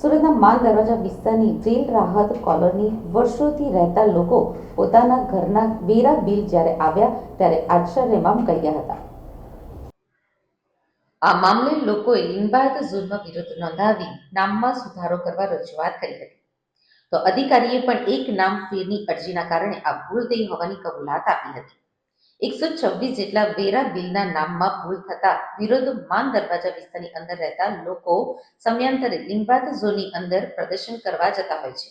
સુરતના માલ દરવાજા વિસ્તારની જેલ રાહત કોલોની વર્ષોથી રહેતા લોકો પોતાના ઘરના વેરા બિલ જ્યારે આવ્યા ત્યારે આશ્ચર્યમાં કહ્યા હતા. આ મામલે લોકોએ લિંબાયત જુલ્મ વિરુદ્ધ નોંધાવી નામમાં સુધારો કરવા રજૂઆત કરી હતી. તો અધિકારીએ પણ એક નામ ફેરની અરજીના કારણે આ ભૂલ થઈ હોવાની કબૂલાત આપી હતી. એકસો છવ્વીસ જેટલા વેરા બિલના નામમાં ભૂલ થતા વિરોધ માન દરવાજા વિસ્તારની અંદર રહેતા લોકો સમયાંતરે લિંબાત ઝોનની અંદર પ્રદર્શન કરવા જતા હોય છે.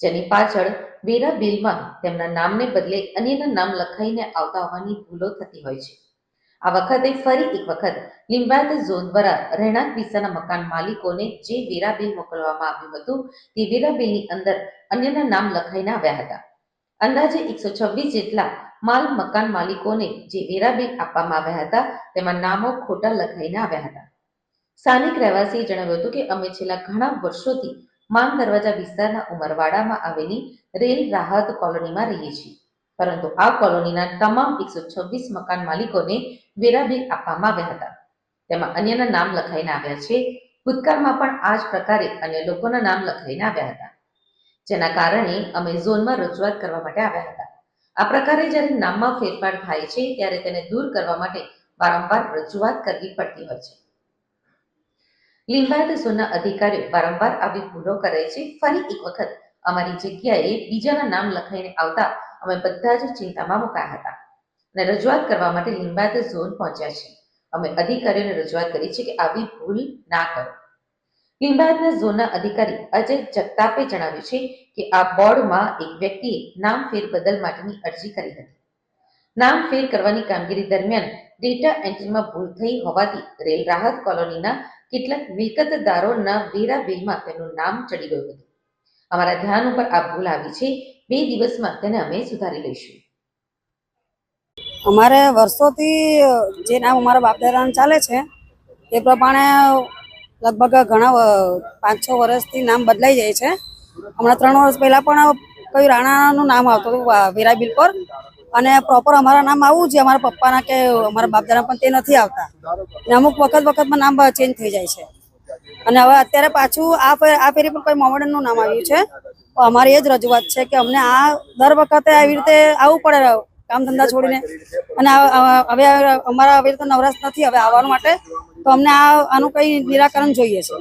જેની પાછળ વેરા બિલમાં તેમના નામને બદલે અન્યના નામ લખાઈને આવતા હોવાની ભૂલો થતી હોય છે. આ વખતે ફરી એક વખત લિંબાયત ઝોન દ્વારા રહેણાંક વિસ્તારના મકાન માલિકોને જે વેરા બિલ મોકલવામાં આવ્યું હતું તે વેરા બિલની અંદર અન્યના નામ લખાઈને આવ્યા હતા. અંદાજે એકસો છવ્વીસ જેટલા માલ મકાન માલિકોને જે વેરા બિલ આપવામાં આવ્યા હતા, તેમાં નામો ખોટા લખાઈને આવ્યા હતા. સ્થાનિક રહેવાસીએ જણાવ્યું હતું કે અમે છેલ્લા ઘણા વર્ષોથી માન દરવાજા વિસ્તારના ઉમરવાડામાં આવેલી રેલ રાહત કોલોનીમાં રહીએ છીએ. પરંતુ આ કોલોનીના તમામ એકસો છવ્વીસ મકાન માલિકોને વેરા બિલ આપવામાં આવ્યા હતા. તેમાં અન્યના નામ લખાઈને આવ્યા છે, ભૂતકાળમાં પણ આ જ પ્રકારે અન્ય લોકોના નામ લખાઈને આવ્યા હતા. જેના કારણે અમે ઝોનમાં રજૂઆત કરવા માટે આવ્યા હતા. આ પ્રકારે જ્યારે નામમાં ફેરફાર થાય છે, ત્યારે તેને દૂર કરવા માટે વારંવાર રજૂઆત કરવી પડતી હોય છે. લિંબાયત ઝોનના અધિકારીઓ વારંવાર આવી ભૂલો કરે છે. ફરી એક વખત અમારી જગ્યાએ બીજાના નામ લખાઈને આવતા અમે બધા જ ચિંતામાં મુકાયા હતા અને રજૂઆત કરવા માટે લિંબાયત ઝોન પહોંચ્યા છે. અમે અધિકારીઓને રજૂઆત કરી છે કે આવી ભૂલ ના કરો. લિંબાયતના ઝોનના અધિકારી અજય જગતાપે જણાવ્યું છે કે આ બોર્ડમાં એક વ્યક્તિએ નામ ફેરબદલ માટેની અરજી કરી હતી. નામ ફેર કરવાની કામગીરી દરમિયાન ડેટા એન્ટ્રીમાં ભૂલ થઈ હોવાથી રેલ રાહત કોલોનીના કેટલાક મિલકતદારોના વેરા બિલમાં તેનું નામ ચડી ગયું હતું. અમારા ધ્યાન ઉપર આ ભૂલ આવી છે. બે દિવસમાં તેને અમે સુધારી લઈશું. અમારે વર્ષોથી જે નામ અમારા બાપદાદાનું ચાલે છે, એ પ્રમાણે લગભગ ઘણા પાંચ છ વર્ષથી નામ બદલાઈ જાય છે. હમણાં ત્રણ વર્ષ પહેલાં પણ કયું રાણાનું નામ આવતું હતું વેરાબિલ પર અને પ્રોપર અમારા નામ આવવું છે, અમારા પપ્પાના કે અમારા બાપદાના પણ તે નથી આવતા. અને અમુક વખત વખતમાં નામ ચેન્જ થઈ જાય છે. અને હવે અત્યારે પાછું આ આ ફેરી પણ કોઈ મોમેડનનું નામ આવ્યું છે. તો અમારી એ જ રજૂઆત છે કે અમને આ દર વખતે આવી રીતે આવવું પડે, કામ ધંધા છોડીને. અને હવે અમારા આવી રીતે નવરાશ નથી, હવે આવવાનું માટે. તો અમને આ આનું કઈ નિરાકરણ જોઈએ છે.